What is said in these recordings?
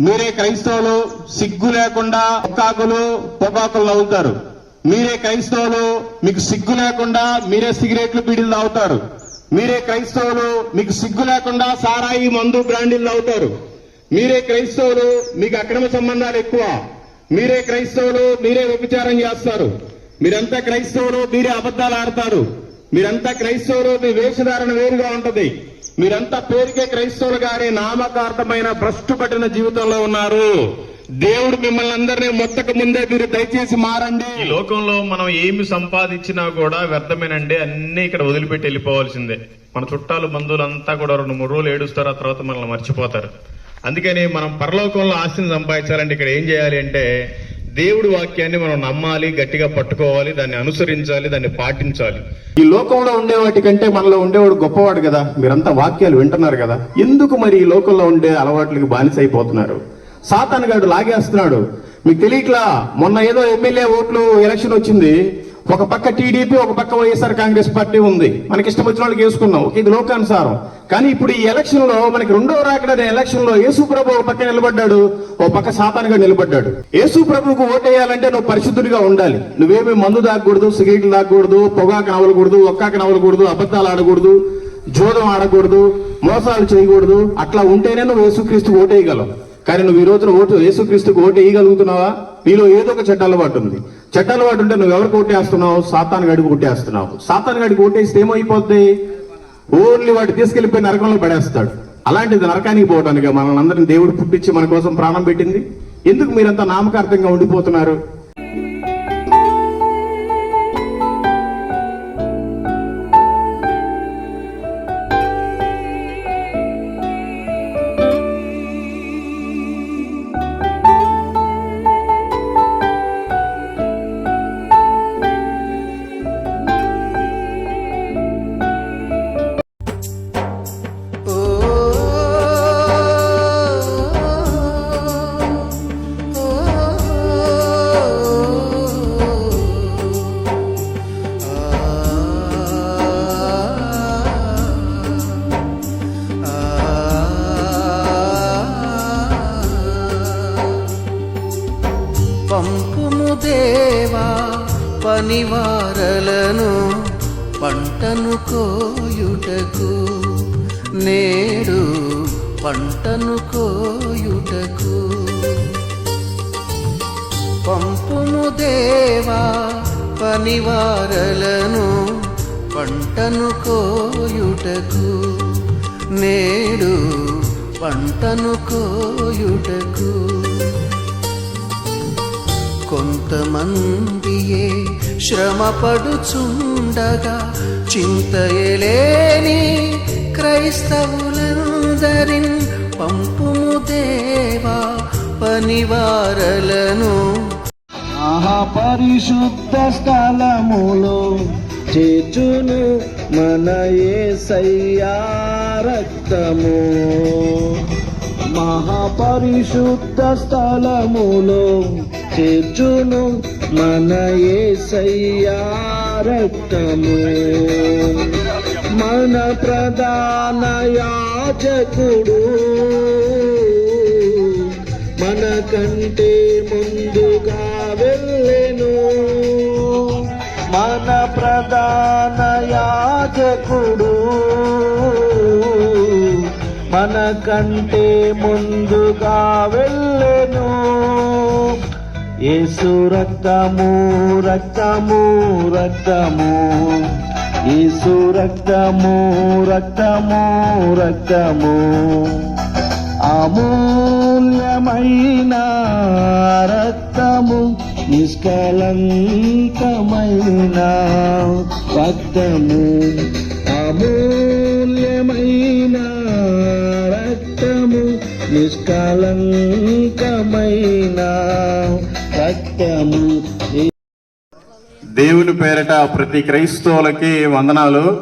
మీరే క్రైస్తవులు సిగ్గు లేకుండా పొకాకులు పొగాకులు నవ్వుతారు. మీరే క్రైస్తవులు మీకు సిగ్గు లేకుండా మీరే సిగరెట్లు బీడీలు తాగుతారు మీరే క్రైస్తవులు మీకు సిగ్గు లేకుండా సారాయి మందు బ్రాండీలు తాగుతారు మీరే క్రైస్తవులు మీకు అక్రమ సంబంధాలు ఎక్కువ. మీరే క్రైస్తవులు మీరే వ్యభిచారం చేస్తారు. మీరంతా క్రైస్తవులు మీరే అబద్ధాలు ఆడతారు. మీరంతా క్రైస్తవులు మీ వేషధారణ వేరుగా ఉంటది. మీరంతా పేరుకే క్రైస్తవులు గారి నామకార్థమైన భ్రష్టు పట్టిన జీవితంలో ఉన్నారు. దేవుడు మిమ్మల్ని అందరినీ మొత్తక ముందే మీరు దయచేసి మారండి. ఈ లోకంలో మనం ఏమి సంపాదించినా కూడా వ్యర్థమేనండి. అన్ని ఇక్కడ వదిలిపెట్టి వెళ్ళిపోవాల్సిందే. మన చుట్టాలు బంధువులు అంతా కూడా రెండు మూడు రోజులు ఏడుస్తారు ఆ తర్వాత మనల్ని మర్చిపోతారు. అందుకని మనం పరలోకంలో ఆస్తిని సంపాదించాలంటే ఇక్కడ ఏం చేయాలి అంటే దేవుడి వాక్యాన్ని మనం నమ్మాలి గట్టిగా పట్టుకోవాలి దాన్ని అనుసరించాలి దాన్ని పాటించాలి. ఈ లోకంలో ఉండే వాటికంటే మనలో ఉండేవాడు గొప్పవాడు కదా. మీరంతా వాక్యాలు వింటున్నారు కదా. ఎందుకు మరి ఈ లోకంలో ఉండే అలవాట్లకి బానిస అయిపోతున్నారు సాతానగాడు లాగేస్తున్నాడు. మీకు తెలియట్లా మొన్న ఏదో ఎమ్మెల్యే ఓట్లు ఎలక్షన్ వచ్చింది. ఒక పక్క టీడీపీ ఒక పక్క వైఎస్ఆర్ కాంగ్రెస్ పార్టీ ఉంది. మనకి ఇష్టం వచ్చిన వాళ్ళకి వేసుకున్నాం ఇది లోకానుసారం. కానీ ఇప్పుడు ఈ ఎలక్షన్లో మనకి రెండో రాకడ ఎలక్షన్లో యేసు ప్రభు ఒక పక్క నిలబడ్డాడు ఓ పక్క సాతానుగా నిలబడ్డాడు. యేసు ప్రభుకు ఓటేయాలంటే నువ్వు పరిశుద్ధుడిగా ఉండాలి. నువ్వేమి మందు తాగకూడదు సిగరెట్లు తాగకూడదు పొగాకు నవలకూడదు ఒక్కాక నవలకూడదు అబద్ధాలు ఆడకూడదు జోదం ఆడకూడదు మోసాలు చేయకూడదు. అట్లా ఉంటేనే నువ్వు యేసుక్రీస్తు ఓటేయగలవు. కానీ నువ్వు ఈ రోజున ఓటు యేసుక్రీస్తుకు ఓటు వేయగలుగుతున్నావా? నీలో ఏదో ఒక చెడ్డ అలవాటు ఉంది. చెట్టాలు వాడు ఉంటే నువ్వు ఎవరికి ఓటేస్తున్నావు సాతాన్ గడికి ఓటేస్తున్నావు సాతాన్ గడికి ఓటేస్తే ఏమైపోద్ది? ఓన్లీ వాడు తీసుకెళ్ళిపోయి నరకంలో పడేస్తాడు. అలాంటిది నరకానికి పోవడానికి మనల్ని అందరిని దేవుడు పుట్టించి మన కోసం ప్రాణం పెట్టింది. ఎందుకు మీరంతా నామకార్థంగా ఉండిపోతున్నారు? కోయుటకు కొంతమందియే శ్రమపడుచుండగా చింతయలేని క్రైస్తవులందరిన్ పంపుము దేవా పనివారలను. మహాపరిశుద్ధ స్థలములో చేచును మన యేసయ్యా రక్తము. మహాపరిశుద్ధ స్థలములో చేర్చును మన యేసయ్యా రక్తము. మన ప్రధాన యాజకుడు మన కంటే ముందుగా వెళ్ళెను. మన ప్రధాన యాజకుడు మనకంటే ముందుగా వెళ్ళెను. ఏసు రక్తము రక్తము రక్తము. ఏసు రక్తము రక్తము రక్తము. అమూల్యమైన రక్తము నిష్కలంకమైన రక్తము. అమూ నిష్కలంకమైన దేవుని పేరిట ప్రతి క్రైస్తవులకి వందనాలు.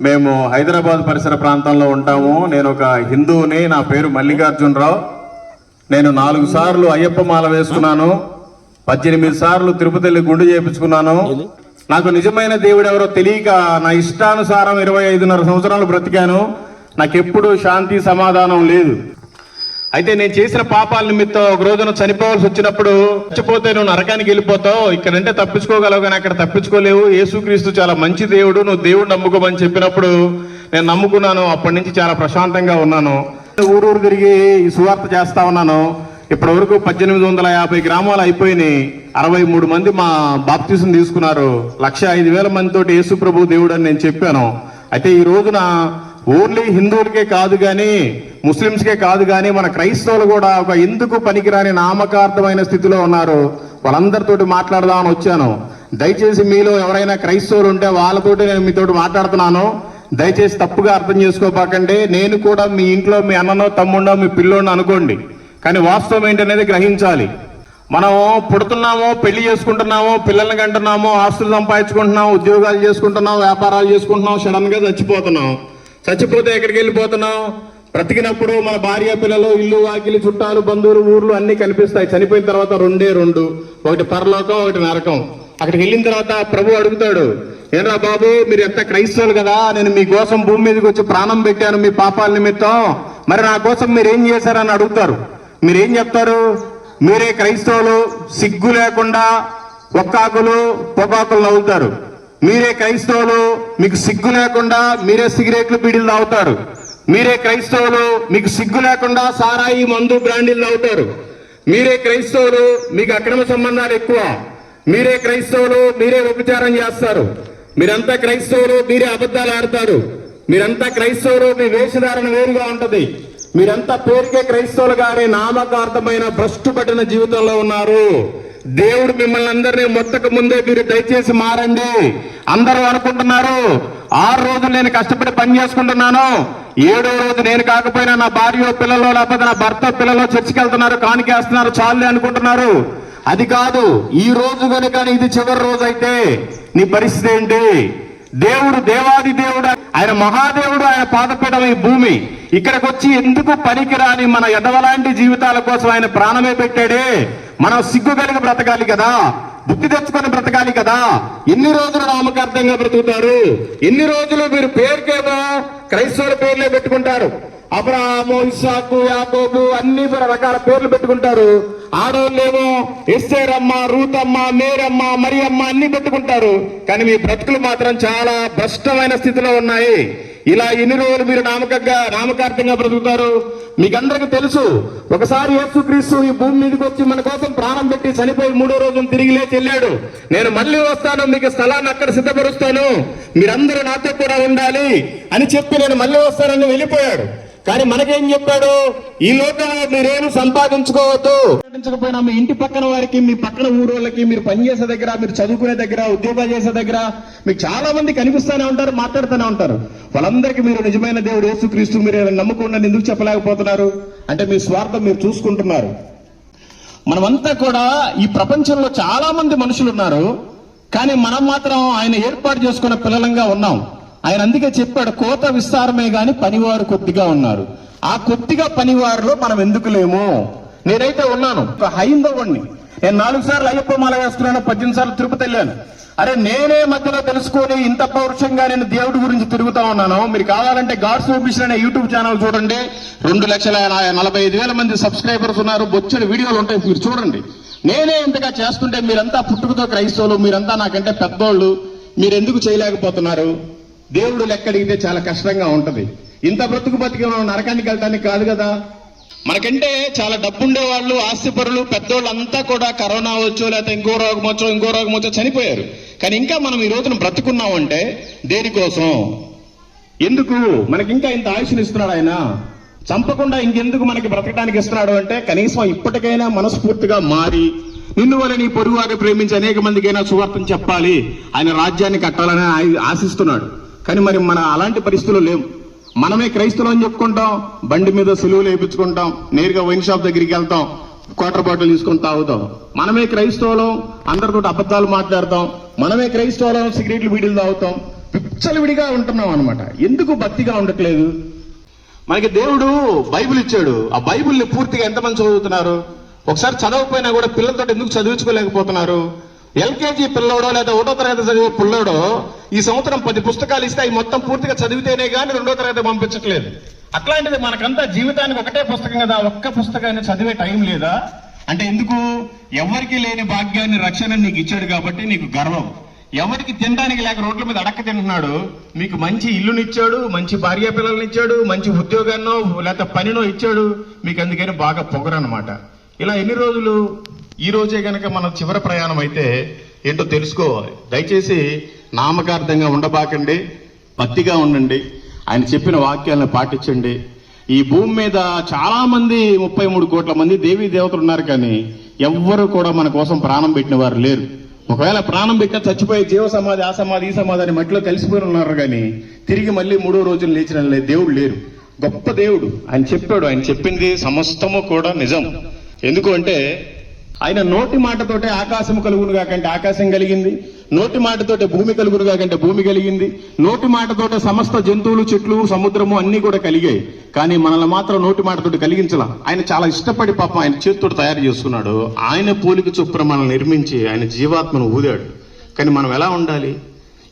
మేము హైదరాబాద్ పరిసర ప్రాంతంలో ఉంటాము. నేను ఒక హిందువుని నా పేరు మల్లికార్జునరావు. నేను నాలుగు సార్లు అయ్యప్ప మాల వేసుకున్నాను. పద్దెనిమిది సార్లు తిరుపతి వెళ్ళి గుండు చేయించుకున్నాను నాకు నిజమైన దేవుడు ఎవరో తెలియక నా ఇష్టానుసారం ఇరవై ఐదున్నర సంవత్సరాలు బ్రతికాను. నాకెప్పుడు శాంతి సమాధానం లేదు. అయితే నేను చేసిన పాపాల నిమిత్తం ఒక రోజున చనిపోవాల్సి వచ్చినప్పుడు చచ్చిపోతే నువ్వు నరకానికి వెళ్ళిపోతావు. ఇక్కడంటే తప్పించుకోగలవు కానీ అక్కడ తప్పించుకోలేవు. యేసుక్రీస్తు చాలా మంచి దేవుడు. నువ్వు దేవుడు నమ్ముకోమని చెప్పినప్పుడు నేను నమ్ముకున్నాను. అప్పటి నుంచి చాలా ప్రశాంతంగా ఉన్నాను. ఊరూరు తిరిగి ఈ సువార్త చేస్తా ఉన్నాను. ఇప్పటి వరకు పద్దెనిమిది వందల యాభై గ్రామాలు అయిపోయినాయి. అరవై మూడు మంది మా బాప్తీసం తీసుకున్నారు. లక్ష ఐదు వేల మందితోటి యేసు ప్రభు దేవుడు అని నేను చెప్పాను. అయితే ఈ రోజున ఓన్లీ హిందువులకే కాదు కానీ ముస్లిమ్స్కే కాదు కానీ మన క్రైస్తవులు కూడా ఒక ఎందుకు పనికిరాని నామకార్థమైన స్థితిలో ఉన్నారు? వాళ్ళందరితోటి మాట్లాడదామని వచ్చాను. దయచేసి మీలో ఎవరైనా క్రైస్తవులు ఉంటే వాళ్ళతోటి నేను మీతోటి మాట్లాడుతున్నాను. దయచేసి తప్పుగా అర్థం చేసుకోపాకండి నేను కూడా మీ ఇంట్లో మీ అన్ననో తమ్ముడో మీ పిల్లోనో అనుకోండి. కానీ వాస్తవం ఏంటనేది గ్రహించాలి. మనం పుడుతున్నామో పెళ్ళి చేసుకుంటున్నామో పిల్లల్ని కంటున్నామో ఆస్తులు సంపాదించుకుంటున్నాం ఉద్యోగాలు చేసుకుంటున్నాం వ్యాపారాలు చేసుకుంటున్నాం సడన్గా చచ్చిపోతున్నాం. చచ్చిపోతే ఎక్కడికి వెళ్ళిపోతున్నాం బ్రతికినప్పుడు మన భార్య పిల్లలు ఇల్లు వాకిలి చుట్టాలు బంధువులు ఊర్లు అన్ని కనిపిస్తాయి. చనిపోయిన తర్వాత రెండే రెండు. ఒకటి పరలోకం ఒకటి నరకం. అక్కడికి వెళ్ళిన తర్వాత ప్రభు అడుగుతాడు ఏరా బాబు మీరు ఎంత క్రైస్తవులు కదా? నేను మీకోసం భూమి మీదకి వచ్చి ప్రాణం పెట్టాను మీ పాపాల నిమిత్తం. మరి నా కోసం మీరు ఏం చేశారని అడుగుతారు. మీరేం చెప్తారు? మీరే క్రైస్తవులు సిగ్గు లేకుండా ఒక్కాకులు పొగాకులు నవ్వుతారు. మీరే క్రైస్తవులు మీకు సిగ్గు లేకుండా మీరే సిగరెట్లు బీడీలు తాగుతారు. మీరే క్రైస్తవులు మీకు సిగ్గు లేకుండా సారాయి మందు బ్రాండీలు అవుతారు మీరే క్రైస్తవులు మీకు అక్రమ సంబంధాలు ఎక్కువ. మీరే క్రైస్తవులు మీరే ఉపచారం చేస్తారు. మీరంతా క్రైస్తవులు మీరే అబద్ధాలు ఆడతారు. మీరంతా క్రైస్తవులు మీ వేషధారణ వేరుగా ఉంటది. మీరంతా పేరుకే క్రైస్తవులు గాని నామకార్థమైన భ్రష్టు పట్టిన జీవితంలో ఉన్నారు. దేవుడు మిమ్మల్ని అందరినీ మొత్తక ముందే మీరు దయచేసి మారండి. అందరూ అనుకుంటున్నారు ఆరు రోజులు నేను కష్టపడి పని చేసుకుంటున్నాను. ఏడో రోజు నేను కాకపోయినా నా భార్య పిల్లలు లేకపోతే నా భర్త పిల్లలు చర్చికి వెళ్తున్నారు కానికేస్తున్నారు చాలే అనుకుంటున్నారు. అది కాదు ఈ రోజు కనుక ఇది చివరి రోజు అయితే నీ పరిస్థితి ఏంటి? దేవుడు దేవాది దేవుడు ఆయన మహాదేవుడు ఆయన పాదపీఠం ఈ భూమి. ఇక్కడికి వచ్చి ఎందుకు పనికిరాని మన ఎడవలాంటి జీవితాల కోసం ఆయన ప్రాణమే పెట్టాడే? మనం సిగ్గు కలిగి బ్రతకాలి కదా బుద్ధి తెచ్చుకొని బ్రతకాలి కదా. ఎన్ని రోజులు నామకార్థంగా బ్రతుకుతారు? ఎన్ని రోజులు మీరు పేరుకేమో క్రైస్తవుల పేర్లే పెట్టుకుంటారు. అబ్రహాము ఇసాకు యాకోబు అన్ని రకాల పేర్లు పెట్టుకుంటారు. ఆడవాళ్ళేమో ఎస్సేరమ్మ రూతమ్మ మేరమ్మ మరియమ్మ అన్ని పెట్టుకుంటారు. కానీ మీ బ్రతుకులు మాత్రం చాలా భ్రష్టమైన స్థితిలో ఉన్నాయి. ఇలా ఎన్ని రోజులు మీరు నామకంగా నామకార్థంగా బ్రతుకుతారు? మీకందరికీ తెలుసు ఒకసారి యేసుక్రీస్తు ఈ భూమి మీదకి వచ్చి మన కోసం ప్రాణం పెట్టి చనిపోయి మూడో రోజున తిరిగి లేచి వెళ్ళాడు. నేను మళ్ళీ వస్తాను మీకు స్థలాన్ని అక్కడ సిద్ధపరుస్తాను. మీరందరూ నాతో కూడా ఉండాలి అని చెప్పి నేను మళ్ళీ వస్తానని వెళ్ళిపోయాడు. కానీ మనకేం చెప్పాడు? ఈ లోకంలో మీరేం సంపాదించుకోవద్దు. సంపాదించకపోయినా మీ ఇంటి పక్కన వారికి మీ పక్కన ఊరోళ్ళకి మీరు పనిచేసే దగ్గర మీరు చదువుకునే దగ్గర ఉద్యోగాలు చేసే దగ్గర మీకు చాలా మంది కనిపిస్తూనే ఉంటారు మాట్లాడుతూనే ఉంటారు. వాళ్ళందరికీ మీరు నిజమైన దేవుడు యేసుక్రీస్తు మీరు నమ్ముకుండా ఎందుకు చెప్పలేకపోతున్నారు? అంటే మీ స్వార్థం మీరు చూసుకుంటున్నారు. మనమంతా కూడా ఈ ప్రపంచంలో చాలా మంది మనుషులు ఉన్నారు కానీ మనం మాత్రం ఆయన ఏర్పాటు చేసుకున్న పిల్లలంగా ఉన్నాం. ఆయన అందుకే చెప్పాడు కోత విస్తారమే గాని పనివారు కొద్దిగా ఉన్నారు. ఆ కొద్దిగా పనివారిలో మనం ఎందుకు లేము? నేనైతే ఉన్నాను. ఒక హైందవుణ్ణి. నేను నాలుగు సార్లు అయ్యప్ప మాల వేసుకున్నాను పద్దెనిమిది సార్లు తిరుపతి వెళ్ళాను. అరే నేనే మధ్యలో తెలుసుకొని ఇంత పౌరుషంగా నేను దేవుడి గురించి తిరుగుతా ఉన్నాను? మీరు కావాలంటే గాడ్స్ ఓబిషన్ అనే యూట్యూబ్ ఛానల్ చూడండి. రెండు లక్షల నలభై ఐదు వేల మంది సబ్స్క్రైబర్స్ ఉన్నారు. బొచ్చడి వీడియోలు ఉంటాయి మీరు చూడండి. నేనే ఇంతగా చేస్తుంటే మీరంతా పుట్టుకతో క్రైస్తవులు మీరంతా నాకంటే పెద్దోళ్ళు. మీరు ఎందుకు చేయలేకపోతున్నారు? దేవుడు లెక్క అడిగితే చాలా కష్టంగా ఉంటది. ఇంత బ్రతుకు బతికి మనం నరకానికి వెళ్ళడానికి కాదు కదా. మనకంటే చాలా డబ్బుండే వాళ్ళు ఆస్తిపరులు పెద్దోళ్ళు అంతా కూడా కరోనా వచ్చో లేకపోతే ఇంకో రోగం వచ్చో ఇంకో రోగం వచ్చో చనిపోయారు. కానీ ఇంకా మనం ఈ రోజున బ్రతుకున్నామంటే దేనికోసం ఎందుకు? మనకి ఇంకా ఇంత ఆయుష్ని ఇస్తున్నాడు ఆయన. చంపకుండా ఇంకెందుకు మనకి బ్రతకడానికి ఇస్తున్నాడు అంటే కనీసం ఇప్పటికైనా మనస్ఫూర్తిగా మారి నిన్ను వల్ల నీ పొరుగువారిని ప్రేమించి అనేక మందికైనా సువార్తను చెప్పాలి. ఆయన రాజ్యాన్ని కట్టాలని ఆశిస్తున్నాడు. కానీ మరి మన అలాంటి పరిస్థితులు లేవు. మనమే క్రైస్తవులు అని చెప్పుకుంటాం బండి మీద సులువులు వేయించుకుంటాం నేరుగా వైన్ షాప్ దగ్గరికి వెళ్తాం క్వార్టర్ బాటిల్ తీసుకొని తాగుతాం. మనమే క్రైస్తవులం అందరితో అబద్ధాలు మాట్లాడతాం మనమే క్రైస్తవులం సిగరెట్లు వీడిలు తాగుతాం పిచ్చలు విడిగా ఉంటున్నాం అనమాట ఎందుకు భక్తిగా ఉండట్లేదు? మనకి దేవుడు బైబిల్ ఇచ్చాడు. ఆ బైబుల్ని పూర్తిగా ఎంతమంది చదువుతున్నారు? ఒకసారి చదవకపోయినా కూడా పిల్లలతో ఎందుకు చదివించుకోలేకపోతున్నారు? ఎల్కేజీ పిల్లోడో లేదా ఒకటో తరగతి చదివే పిల్లోడో ఈ సంవత్సరం పది పుస్తకాలు ఇస్తే అవి మొత్తం పూర్తిగా చదివితేనే కానీ రెండో తరగతి పంపించట్లేదు. అట్లాంటిది మనకంతా జీవితానికి ఒకటే పుస్తకం కదా. ఒక్క పుస్తకాన్ని చదివే టైం లేదా? అంటే ఎందుకు? ఎవరికి లేని భాగ్యాన్ని రక్షణ నీకు ఇచ్చాడు కాబట్టి నీకు గర్వం. ఎవరికి తినడానికి లేక రోడ్ల మీద అడక్క తింటున్నాడు? మీకు మంచి ఇల్లునిచ్చాడు మంచి భార్య పిల్లల్ని ఇచ్చాడు మంచి ఉద్యోగాన్నో లేకపోతే పనినో ఇచ్చాడు. మీకు అందుకని బాగా పొగరన్నమాట. ఇలా ఎన్ని రోజులు? ఈ రోజే గనక మన చివరి ప్రయాణం అయితే ఏంటో తెలుసుకోవాలి. దయచేసి నామకార్థంగా ఉండబాకండి భక్తిగా ఉండండి ఆయన చెప్పిన వాక్యాలను పాటించండి. ఈ భూమి మీద చాలామంది ముప్పై మూడు కోట్ల మంది దేవీ దేవతలు ఉన్నారు కానీ ఎవ్వరు కూడా మన కోసం ప్రాణం పెట్టిన వారు లేరు. ఒకవేళ ప్రాణం పెట్టిన చచ్చిపోయే జీవ సమాధి ఆ సమాధి ఈ సమాధి అని మట్టిలో కలిసిపోయి ఉన్నారు కానీ తిరిగి మళ్ళీ మూడో రోజులు లేచిన దేవుడు లేరు. గొప్ప దేవుడు. ఆయన చెప్పాడు ఆయన చెప్పింది సమస్తము కూడా నిజం. ఎందుకు అంటే ఆయన నోటి మాటతోటే ఆకాశం కలుగునుగా కంటే ఆకాశం కలిగింది. నోటి మాటతోటే భూమి కలుగునుగా కంటే భూమి కలిగింది. నోటి మాటతోటే సమస్త జంతువులు చెట్లు సముద్రము అన్ని కూడా కలిగాయి. కానీ మనల్ని మాత్రం నోటి మాటతోటి కలిగించలా. ఆయన చాలా ఇష్టపడి పాపం ఆయన చేతితో తయారు చేస్తున్నాడు. ఆయన పోలిక చొప్పున మనల్ని నిర్మించి ఆయన జీవాత్మను ఊదాడు. కానీ మనం ఎలా ఉండాలి?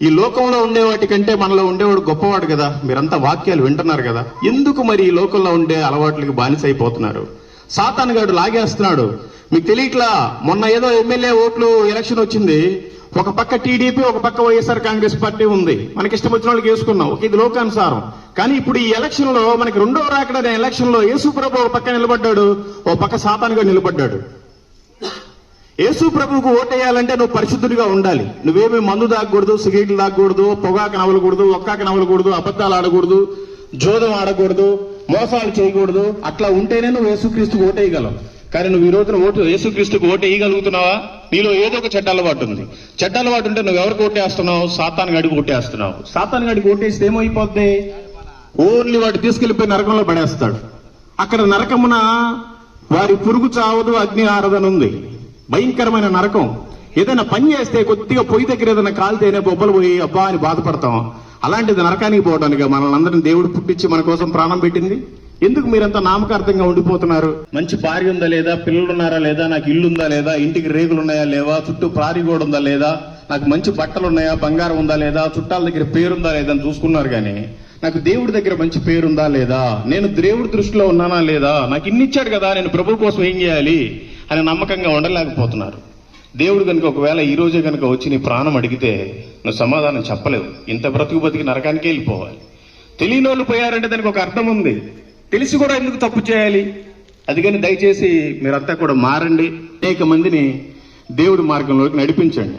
ఈ లోకంలో ఉండే వాటికంటే మనలో ఉండేవాడు గొప్పవాడు కదా. మీరంతా వాక్యాలు వింటున్నారు కదా. ఎందుకు మరి ఈ లోకంలో ఉండే అలవాట్లకి బానిస అయిపోతున్నారు సాతాన్ గాడు లాగేస్తున్నాడు. మీకు తెలియట్లా మొన్న ఏదో ఎమ్మెల్యే ఓట్లు ఎలక్షన్ వచ్చింది. ఒక పక్క టీడీపీ ఒక పక్క వైఎస్ఆర్ కాంగ్రెస్ పార్టీ ఉంది. మనకి ఇష్టం వచ్చిన వాళ్ళకి వేసుకున్నాం. ఒక ఇది లోకానుసారం. కానీ ఇప్పుడు ఈ ఎలక్షన్లో మనకి రెండో రాకడ ఎలక్షన్లో యేసుప్రభు ఒక పక్క నిలబడ్డాడు ఓ పక్క సాతాన్ గారు నిలబడ్డాడు. యేసు ప్రభువుకు ఓటేయాలంటే నువ్వు పరిశుద్ధుడిగా ఉండాలి. నువ్వేమి మందు దాగకూడదు సిగరెట్లు దాగకూడదు పొగాకు నవలకూడదు ఒక్కాక నవలకూడదు అబద్ధాలు ఆడకూడదు జోదం ఆడకూడదు. మోసాలు చేయకూడదు. అట్లా ఉంటేనే నువ్వు యేసుక్రీస్తుకు ఓటేయగలవు కానీ నువ్వు ఈ రోజున ఓటు యేసుక్రీస్తుకు ఓటు వేయగలుగుతున్నావా? నీలో ఏదో ఒక చెడ్డ అలవాటు ఉంది. చెడ్డ అలవాటు ఉంటే నువ్వు ఎవరికి ఓటేస్తున్నావు సాతాన్ గడికి ఓటేస్తున్నావు సాతాన్ గడికి ఓటేస్తే ఏమైపోద్ది? ఓన్లీ వాడు తీసుకెళ్ళిపోయి నరకంలో పడేస్తాడు. అక్కడ నరకమున వారి పురుగు చావదు అగ్ని ఆరదని ఉంది భయంకరమైన నరకం. ఏదైనా పని చేస్తే కొద్దిగా పొయ్యి దగ్గర ఏదైనా కాలితేనే బొబ్బలు పోయి అబ్బా అని బాధపడతాం. అలాంటిది నరకానికి పోవడానికి మనల్ని అందరిని దేవుడు పుట్టించి మన కోసం ప్రాణం పెట్టింది. ఎందుకు మీరంతా నామకార్థంగా ఉండిపోతున్నారు? మంచి భార్య ఉందా లేదా? పిల్లలు ఉన్నారా లేదా? నాకు ఇల్లు ఉందా లేదా? ఇంటికి రేగులు ఉన్నాయా లేవా? చుట్టూ ప్రారి గోడ ఉందా లేదా? నాకు మంచి బట్టలు ఉన్నాయా బంగారం ఉందా లేదా? చుట్టాల దగ్గర పేరుందా లేదా అని చూసుకున్నారు కానీ నాకు దేవుడి దగ్గర మంచి పేరుందా లేదా? నేను దేవుడి దృష్టిలో ఉన్నానా లేదా? నాకు ఇన్ని ఇచ్చాడు కదా? నేను ప్రభు కోసం ఏం చేయాలి? అని నమ్మకంగా ఉండలేకపోతున్నారు. దేవుడు కనుక ఒకవేళ ఈ రోజే కనుక వచ్చి నీ ప్రాణం అడిగితే నువ్వు సమాధానం చెప్పలేవు. ఇంత బ్రతుకు బతికి నరకానికి వెళ్ళిపోవాలి. తెలియని వాళ్ళు పోయారంటే దానికి ఒక అర్థం ఉంది. తెలిసి కూడా ఎందుకు తప్పు చేయాలి? అందుకని దయచేసి మీరంతా కూడా మారండి. అనేక మందిని దేవుడి మార్గంలోకి నడిపించండి.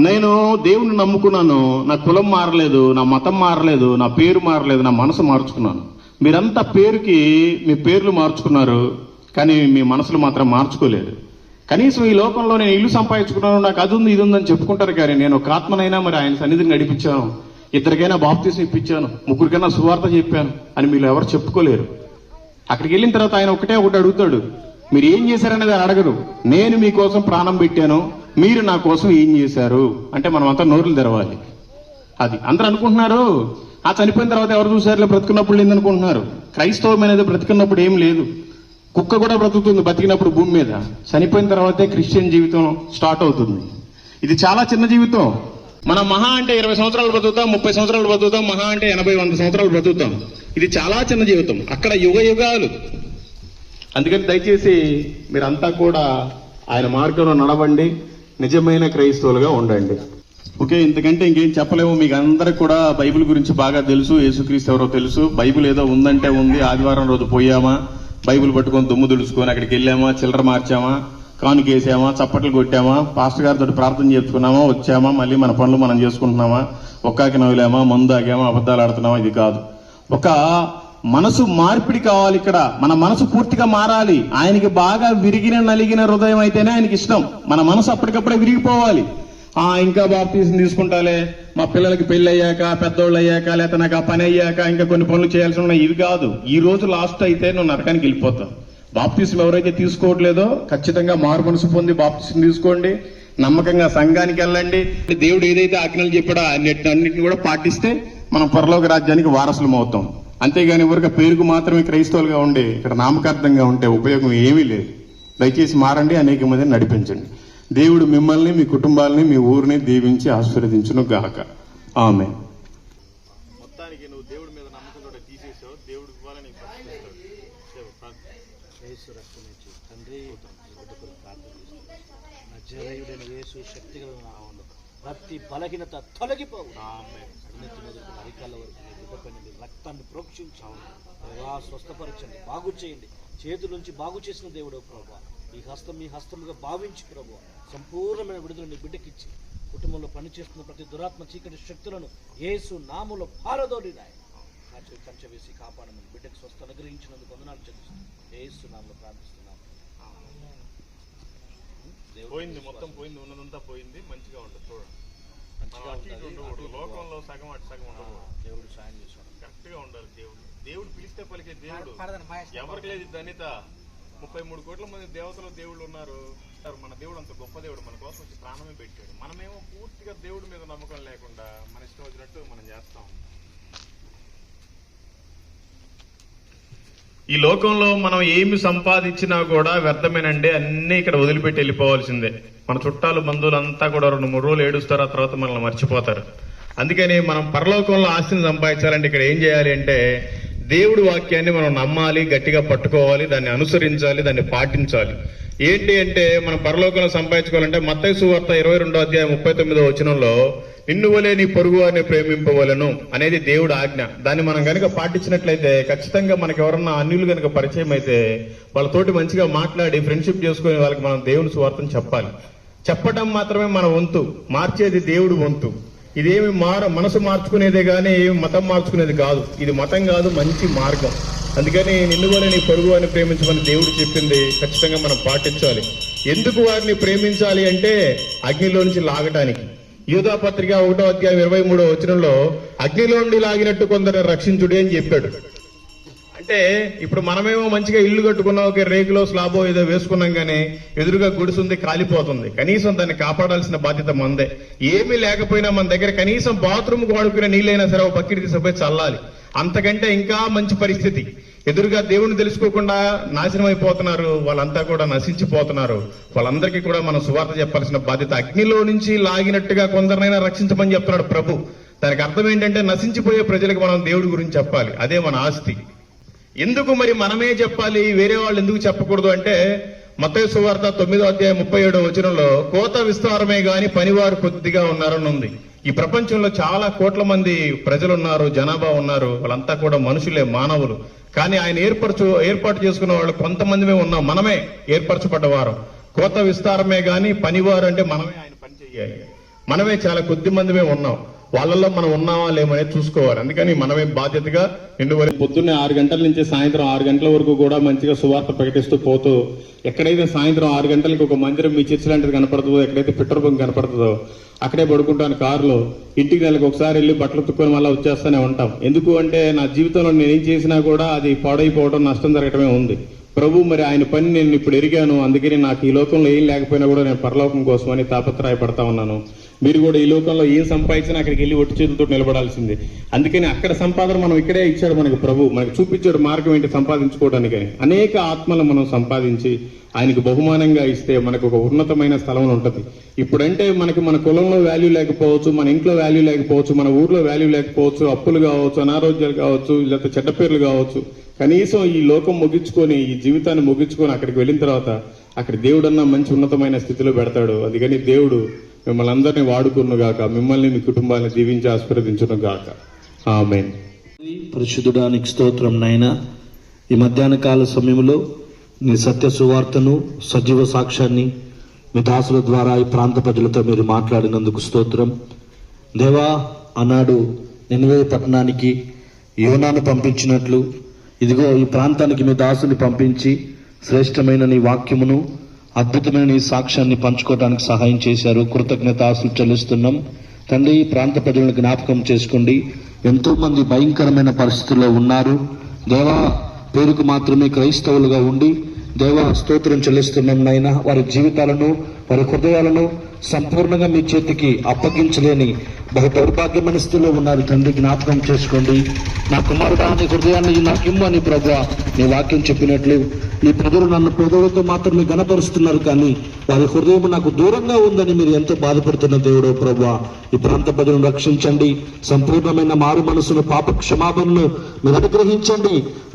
నేను దేవుని నమ్ముకున్నాను. నా కులం మారలేదు నా మతం మారలేదు నా పేరు మారలేదు నా మనసు మార్చుకున్నాను. మీరంతా పేరుకి మీ పేర్లు మార్చుకున్నారు కానీ మీ మనసులు మాత్రం మార్చుకోలేదు. కనీసం ఈ లోకంలో నేను ఇల్లు సంపాదించుకున్నాను నాకు అది ఉంది ఇది ఉందని చెప్పుకుంటారు కానీ నేను ఒక ఆత్మనైనా మరి ఆయన సన్నిధిని నడిపించాను. ఇద్దరికైనా బాప్తీసం ఇప్పించాను. ముగ్గురికైనా సువార్త చెప్పాను అని మీరు ఎవరు చెప్పుకోలేరు. అక్కడికి వెళ్ళిన తర్వాత ఆయన ఒకటే ఒకటి అడుగుతాడు. మీరు ఏం చేశారనేది అడగరు. నేను మీకోసం ప్రాణం పెట్టాను. మీరు నా కోసం ఏం చేశారు? అంటే మనం అంతా నోరులు తెరవాలి. అది అందరూ అనుకుంటున్నారు. ఆ చనిపోయిన తర్వాత ఎవరు చూసారులే బ్రతుకున్నప్పుడు లేదనుకుంటున్నారు. క్రైస్తవమైనది అనేది బ్రతుకున్నప్పుడు ఏం లేదు. కుక్క కూడా బ్రతుకుతుంది బతికినప్పుడు భూమి మీద. చనిపోయిన తర్వాతే క్రిస్టియన్ జీవితం స్టార్ట్ అవుతుంది. ఇది చాలా చిన్న జీవితం. మనం మహా అంటే ఇరవై సంవత్సరాలు బ్రతుకుతాం ముప్పై సంవత్సరాలు బ్రతుకుతాం మహా అంటే ఎనభై వంద సంవత్సరాలు బ్రతుకుతాం. ఇది చాలా చిన్న జీవితం. అక్కడ యుగ యుగాలు. అందుకని దయచేసి మీరంతా కూడా ఆయన మార్గంలో నడవండి. నిజమైన క్రైస్తవులుగా ఉండండి. ఓకే ఇంతకంటే ఇంకేం చెప్పలేము. మీకు అందరికి కూడా బైబిల్ గురించి బాగా తెలుసు. యేసుక్రీస్తు ఎవరో తెలుసు. బైబిల్ ఏదో ఉందంటే ఉంది. ఆదివారం రోజు పోయామా? బైబిల్ పట్టుకొని దుమ్ము దుడుచుకొని అక్కడికి వెళ్ళామా చిల్లర మార్చామా కానుకేసామా చప్పట్లు కొట్టామా పాస్టర్ గారితో ప్రార్థన చేసుకున్నామా వచ్చామా మళ్ళీ మన పనులు మనం చేసుకుంటున్నామా ఒక్కాకి నవ్వులేమా మందు ఆగామా అబద్ధాలు ఆడుతున్నామా ఇది కాదు. ఒక మనసు మార్పిడి కావాలి ఇక్కడ. మన మనసు పూర్తిగా మారాలి. ఆయనకి బాగా విరిగిన నలిగిన హృదయం అయితేనే ఆయనకి ఇష్టం. మన మనసు అప్పటికప్పుడే విరిగిపోవాలి. ఆ ఇంకా బాప్తీసం తీసుకుంటాలే. మా పిల్లలకి పెళ్ళి అయ్యాక పెద్దోళ్ళు అయ్యాక లేకపోతే నాకు ఆ పని అయ్యాక ఇంకా కొన్ని పనులు చేయాల్సి ఉన్నాయి. ఇవి కాదు. ఈ రోజు లాస్ట్ అయితే నువ్వు నరకానికి వెళ్ళిపోతావు. బాప్తీసం ఎవరైతే తీసుకోవట్లేదో ఖచ్చితంగా మారు మనసు పొంది బాప్తీసం తీసుకోండి. నమ్మకంగా సంఘానికి వెళ్ళండి. దేవుడు ఏదైతే ఆజ్ఞలు చెప్పాడో అన్నిటి అన్నిటిని కూడా పాటిస్తే మనం పరలోక రాజ్యానికి వారసులం అవుతాం. అంతేగాని ఎవరికి పేరుకు మాత్రమే క్రైస్తవులుగా ఉండి ఇక్కడ నామకార్థంగా ఉంటే ఉపయోగం ఏమీ లేదు. దయచేసి మారండి అనేక మందిని నడిపించండి. దేవుడు మిమ్మల్ని మీ కుటుంబాలని మీ ఊరిని దీవించి ఆశీర్వదించును గాక. ఆమె. మొత్తానికి నువ్వు దేవుడి మీద తీసేసావు. దేవుడు ఇవ్వాలని తండ్రి నామంలో ప్రతి బలహీనత తొలగిపోవు. అరికాల వరకు మీ రక్తాన్ని ప్రోక్షించాము దేవా స్వస్థపరచండి. బాగు చేయండి. చేతుల నుంచి బాగు చేసిన దేవుడు ప్రభా. ఈ హస్తం మీ హస్తముగా భావించి ప్రభు సంపూర్ణమైన విడుదల నీ బిడ్డకిచ్చి. కుటుంబంలో పనిచేస్తున్న ప్రతి దురాత్మ చీకటి శక్తులను యేసు నాములో పారదోడి నాయన. కాచే వేసి కాపాడమని బిడ్డకు స్వస్థ అనుగ్రహించినందుకు వందనాలు చెల్లిస్తున్నాను యేసు నామలో ప్రార్థిస్తున్నాను పోయింది మొత్తం పోయింది ఉన్నదంతా పోయింది. మంచిగా ఉంటుంది చూడండి. లోకంలో సగం అటు సగం ఉండకూడదు. దేవుడు సాయం చేశాడు. కరెక్ట్గా ఉండాలి దేవుడు. దేవుడు పిలిస్తే పలికే దేవుడు. ఎవరికి లేదు ఈ ధన్యత. ముప్పై మూడు కోట్ల మంది దేవతలు దేవుళ్ళు ఉన్నారు. మన దేవుడు అంత గొప్ప దేవుడు. మన కోసం వచ్చి ప్రాణమే పెట్టాడు. మనమేమో పూర్తిగా దేవుడి మీద నమ్మకం లేకుండా మన ఇష్టం వచ్చినట్టు మనం చేస్తాం. ఈ లోకంలో మనం ఏమి సంపాదించినా కూడా వ్యర్థమేనండి. అన్ని ఇక్కడ వదిలిపెట్టి వెళ్ళిపోవాల్సిందే. మన చుట్టాలు బంధువులు అంతా కూడా రెండు మూడు రోజులు ఏడుస్తారు. ఆ తర్వాత మనల్ని మర్చిపోతారు. అందుకని మనం పరలోకంలో ఆస్తిని సంపాదించాలంటే ఇక్కడ ఏం చేయాలి అంటే దేవుడి వాక్యాన్ని మనం నమ్మాలి గట్టిగా పట్టుకోవాలి దాన్ని అనుసరించాలి దాన్ని పాటించాలి. ఏంటి అంటే మనం పరలోకంలో సంపాదించుకోవాలంటే మత్తయ్య సువార్త ఇరవై రెండో అధ్యాయం ముప్పై తొమ్మిదో వచనంలో నిన్ను వలే నీ పొరుగు వారిని ప్రేమింపవలను అనేది దేవుడు ఆజ్ఞ. దాన్ని మనం కనుక పాటించినట్లయితే ఖచ్చితంగా మనకి ఎవరన్నా అన్యులు కనుక పరిచయం అయితే వాళ్ళతోటి మంచిగా మాట్లాడి ఫ్రెండ్షిప్ చేసుకుని వాళ్ళకి మనం దేవుని సువార్తను చెప్పాలి. చెప్పడం మాత్రమే మన వంతు. మార్చేది దేవుడు వంతు. ఇదేమి మార మనసు మార్చుకునేదే కానీ ఏమి మతం మార్చుకునేది కాదు. ఇది మతం కాదు మంచి మార్గం. అందుకని నిన్ను వల్ల నీ పొరుగు అని ప్రేమించమని దేవుడు చెప్పింది ఖచ్చితంగా మనం పాటించాలి. ఎందుకు వారిని ప్రేమించాలి అంటే అగ్నిలో నుంచి లాగటానికి. యూదా పత్రిక ఒకటో అధ్యాయం ఇరవై మూడో వచనంలో అగ్నిలో నుండి లాగినట్టు కొందరు రక్షించుడి అని చెప్పాడు. అంటే ఇప్పుడు మనమేమో మంచిగా ఇల్లు కట్టుకున్నాం ఒక రేకులో స్లాబో ఏదో వేసుకున్నాం కానీ ఎదురుగా గుడిసుంది కాలిపోతుంది. కనీసం దాన్ని కాపాడాల్సిన బాధ్యత మందే. ఏమీ లేకపోయినా మన దగ్గర కనీసం బాత్రూమ్ వాడుకునే నీళ్ళైనా సరే ఒక బకెట్ తీసుకుపోయి చల్లాలి. అంతకంటే ఇంకా మంచి పరిస్థితి. ఎదురుగా దేవుని తెలుసుకోకుండా నాశనం అయిపోతున్నారు వాళ్ళంతా కూడా నశించిపోతున్నారు. వాళ్ళందరికీ కూడా మనం సువార్త చెప్పాల్సిన బాధ్యత. అగ్నిలో నుంచి లాగినట్టుగా కొందరినైనా రక్షించమని చెప్తున్నాడు ప్రభు. దానికి అర్థం ఏంటంటే నశించిపోయే ప్రజలకు మనం దేవుడి గురించి చెప్పాలి. అదే మన ఆస్తి. ఎందుకు మరి మనమే చెప్పాలి? వేరే వాళ్ళు ఎందుకు చెప్పకూడదు అంటే మతయ సువార్త తొమ్మిదో అధ్యాయం ముప్పై ఏడో వచనంలో కోత విస్తారమే గాని పనివారు కొద్దిగా ఉన్నారని ఉంది ఈ ప్రపంచంలో చాలా కోట్ల మంది ప్రజలు ఉన్నారు జనాభా ఉన్నారు వాళ్ళంతా కూడా మనుషులే మానవులు. కానీ ఆయన ఏర్పరచు ఏర్పాటు చేసుకున్న వాళ్ళు కొంతమందిమే ఉన్నాం. మనమే ఏర్పరచబడ్డవారు. కోత విస్తారమే గాని పనివారు అంటే మనమే ఆయన పని చేయాలి మనమే చాలా కొద్ది మందిమే ఉన్నాం. వాళ్ళల్లో మనం ఉన్నామా లేమనేది చూసుకోవాలి. అందుకని మనమే బాధ్యతగా నిండు పొద్దున్నే ఆరు గంటల నుంచి సాయంత్రం ఆరు గంటల వరకు కూడా మంచిగా సువార్త ప్రకటిస్తూ పోతూ ఎక్కడైతే సాయంత్రం ఆరు గంటలకు ఒక మందిరం మీ చర్చ్ లాంటిది కనపడుతుందో ఎక్కడైతే పెట్రోల్ బంక్ కనపడుతుందో అక్కడే పడుకుంటాను కారులో. ఇంటికి నెలకు ఒకసారి వెళ్ళి బట్టలు తుక్కొని మళ్ళీ వచ్చేస్తూనే ఉంటాం. ఎందుకు అంటే నా జీవితంలో నేను ఏం చేసినా కూడా అది పాడైపోవడం నష్టం జరగటమే ఉంది. ప్రభు మరి ఆయన పని నేను ఇప్పుడు ఎరిగాను. అందుకని నాకు ఈ లోకంలో ఏం లేకపోయినా కూడా నేను పరలోకం కోసం అని తాపత్రయపడతా ఉన్నాను. మీరు కూడా ఈ లోకంలో ఏం సంపాదించినా అక్కడికి వెళ్ళి ఒట్టి చేతులతో నిలబడాల్సిందే. అందుకని అక్కడ సంపాదన మనం ఇక్కడే ఇచ్చాడు మనకి ప్రభు. మనకు చూపించాడు మార్గం ఏంటి సంపాదించుకోవడానికి అనేక ఆత్మలు మనం సంపాదించి ఆయనకు బహుమానంగా ఇస్తే మనకు ఒక ఉన్నతమైన స్థలం ఉంటుంది. ఇప్పుడంటే మనకి మన కులంలో వాల్యూ లేకపోవచ్చు మన ఇంట్లో వాల్యూ లేకపోవచ్చు మన ఊర్లో వాల్యూ లేకపోవచ్చు అప్పులు కావచ్చు అనారోగ్యాలు కావచ్చు లేకపోతే చెడ్డ పేర్లు కావచ్చు. కనీసం ఈ లోకం ముగించుకొని ఈ జీవితాన్ని ముగించుకొని అక్కడికి వెళ్ళిన తర్వాత అక్కడ దేవుడన్నా మంచి ఉన్నతమైన స్థితిలో పెడతాడు. అందుకని దేవుడు మిమ్మల్ని అందరినీ వాడుకును గాక మిమ్మల్ని మీ కుటుంబాన్ని దీవించి ఆశీర్వదించును గాక. ఆమె పరిశుద్ధుడానికి స్తోత్రం నాయన. ఈ మధ్యాహ్న కాల సమయంలో నీ సత్య సువార్తను సజీవ సాక్ష్యాన్ని మీ దాసుల ద్వారా ఈ ప్రాంత ప్రజలతో మీరు మాట్లాడినందుకు స్తోత్రం. దేవా అన్నాడు నినవే పట్టణానికి యోనాను పంపించినట్లు ఇదిగో ఈ ప్రాంతానికి మీ దాసుని పంపించి శ్రేష్టమైన నీ వాక్యమును అద్భుతమైన నీ సాక్ష్యాన్ని పంచుకోవడానికి సహాయం చేశారు. కృతజ్ఞత ఆశలు చెల్లిస్తున్నాం తండ్రి ఈ ప్రాంత ప్రజలను జ్ఞాపకం చేసుకోండి ఎంతో మంది భయంకరమైన పరిస్థితుల్లో ఉన్నారు. దేవా పేరుకు మాత్రమే క్రైస్తవులుగా ఉండి దేవా స్తోత్రం చెల్లిస్తున్నాం నాయన. వారి జీవితాలను వారి హృదయాలను సంపూర్ణంగా మీ చేతికి అప్పగించలేని బహు దౌర్భాగ్యమైన స్థితిలో ఉన్నారు. తండ్రి జ్ఞాపకం చేసుకోండి. నా కుమారుడా నీ హృదయాన్ని నాకు ఇమ్మని ప్రభు నీ వాక్యం చెప్పినట్లు ఈ ప్రజలు నన్ను పెదవులతో మాత్రమే గణపరుస్తున్నారు కానీ వారి హృదయం నాకు దూరంగా ఉందని మీరు ఎంతో బాధపడుతున్న దేవుడో ప్రభు. ఈ ప్రాంత ప్రజలను రక్షించండి. సంపూర్ణమైన మారు మనసును పాప క్షమాపణను మీరు అనుగ్రహించండి.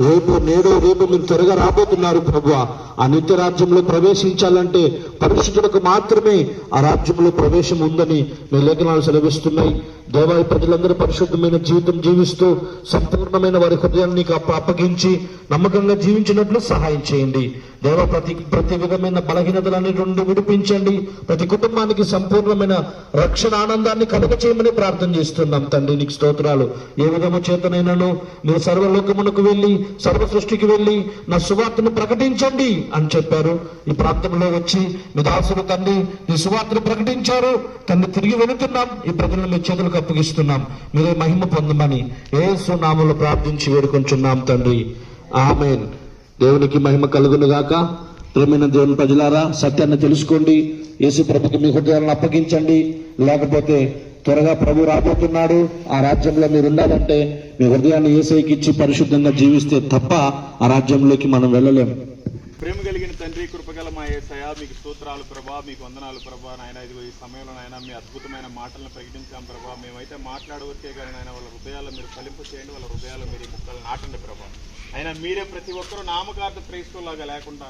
రేపు నేడు రేపు మీరు త్వరగా రాబోతున్నారు ప్రభు. ఆ నిత్య రాజ్యంలో ప్రవేశించాలంటే పరిశుద్ధులకు మాత్రమే ఆ రాజ్యంలో ప్రవేశం ఉందని మీ లేఖనాలు సెలవిస్తున్నాయి. దేవాయి ప్రజలందరూ పరిశుద్ధమైన జీవితం జీవిస్తూ సంపూర్ణమైన వారి హృదయాన్ని నీకు అప్ప- అప్పగించి నమ్మకంగా జీవించినట్లు సహాయం చేయండి. దేవ ప్రతి ప్రతి విధమైన బలహీనతలన్నీ నుండి విడిపించండి. ప్రతి కుటుంబానికి సంపూర్ణమైన రక్షణ ఆనందాన్ని కలుగ చేయమని ప్రార్థన చేస్తున్నాం తండ్రి నీకు స్తోత్రాలు. ఏ విధము చేతనైనాను మీరు సర్వలోకమునకు వెళ్ళి సర్వ సృష్టికి వెళ్ళి నా సువార్తను ప్రకటించండి అని చెప్పారు. ఈ ప్రాంతంలో వచ్చి మీ దాసులు తండ్రి నీ సువార్తను ప్రకటించారు. తండ్రి తిరిగి వెళుతున్నాం. ఈ ప్రజలను మీ చేతులకు అప్పగిస్తున్నాం. మీరే మహిమ పొందమని ఏ సునామంలో ప్రార్థించి వేడుకొంచున్నాం తండ్రి. ఆమెన్. దేవునికి మహిమ కలుగును గాక ప్రేమైన దేవుని ప్రజలారా సత్యాన్ని తెలుసుకోండి. యేసు ప్రభుకి మీ హృదయాలను అప్పగించండి. లేకపోతే త్వరగా ప్రభు రాబోతున్నాడు. ఆ రాజ్యంలో మీరు ఉండాలంటే మీ హృదయాన్ని ఏసైకి ఇచ్చి పరిశుద్ధంగా జీవిస్తే తప్ప ఆ రాజ్యంలోకి మనం వెళ్ళలేం. ప్రేమ కలిగిన తండ్రి కృపగల మా ఏసయ మీకు సూత్రాలు ప్రభా మీకు వందనాలు ప్రభా నాయన ఇదిగో ఈ సమయంలో నాయన మీ అద్భుతమైన మాటలను ప్రకటించాం ప్రభా. మేమైతే మాట్లాడవచ్చే కానీ నాయన వాళ్ళ హృదయాల్లో మీరు ఫలింపు చేయండి వాళ్ళ హృదయాల్లో మీరు ముక్కలు నాటండి ప్రభా. అయినా మీరే ప్రతి ఒక్కరూ నామకార్థ క్రైస్తవులాగా లేకుండా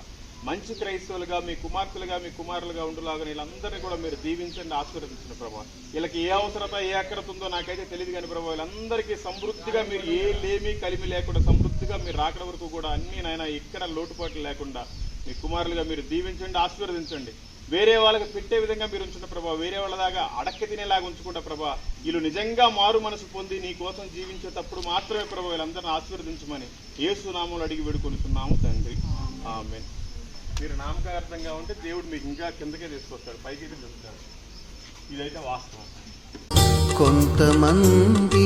మంచి క్రైస్తవులుగా మీ కుమార్తెలుగా మీ కుమారులుగా ఉండులాగా వీళ్ళందరినీ కూడా మీరు దీవించండి ఆశీర్వదించండి ప్రభా. వీళ్ళకి ఏ అవసరత ఏ అక్కరత ఉందో నాకైతే తెలియదు కానీ ప్రభా వీళ్ళందరికీ సమృద్ధిగా మీరు ఏ లేమి కలిమి లేకుండా పూర్తిగా మీరు రాకడ వరకు కూడా అన్ని నాయన ఇక్కడ లోటుపాట్లు లేకుండా మీ కుమారులుగా మీరు దీవించండి ఆశీర్వదించండి. వేరే వాళ్ళకి పెట్టే విధంగా మీరు ఉంచుంటే ప్రభా. వేరే వాళ్ళ దాకా అడక్క తినేలాగా ఉంచుకుంటా ప్రభా. వీళ్ళు నిజంగా మారు మనసు పొంది నీ కోసం జీవించేటప్పుడు మాత్రమే ప్రభా వీళ్ళందరిని ఆశీర్వదించమని ఏసునామంలో అడిగి వేడుకొనిస్తున్నాము తండ్రి. ఆమె మీరు నామకార్థంగా ఉంటే దేవుడు మీకు ఇంకా కిందకే తీసుకొస్తాడు పైకి తీసుకొస్తాడు. ఇదైతే వాస్తవం. కొంతమంది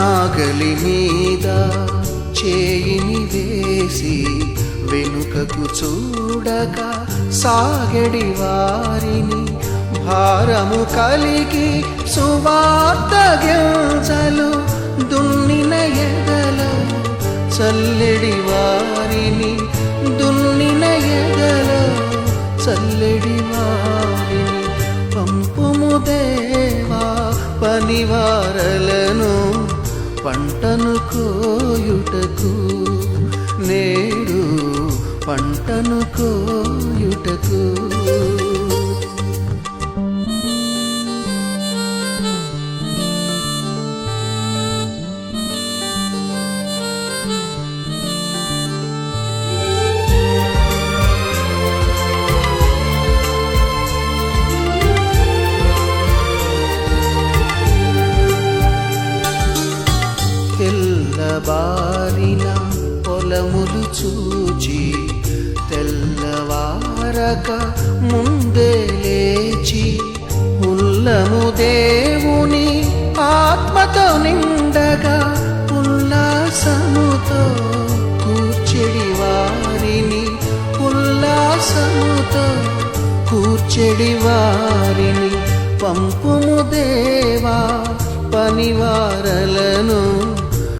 నాగలి మీద చేయిని వేసి వెనుకకు చూడక సాగడి వారిని భారము కలిగి సువార్త గింజలు దున్నిన ఎగల చల్లెడి వారిని దున్నిన ఎగల చల్లెడి వారిని పంపుము దేవా పనివారలను పంటను కోయుటకు నేడు పంటను కోయుటకు. చూచి తెల్లవారక ముందే లేచి ఉల్లము దేవుని ఆత్మతో నిండగా ఉల్లాసముతో కూర్చెడి వారిని ఉల్లాసముతో కూర్చెడి వారిని. పంపుము దేవా పనివారి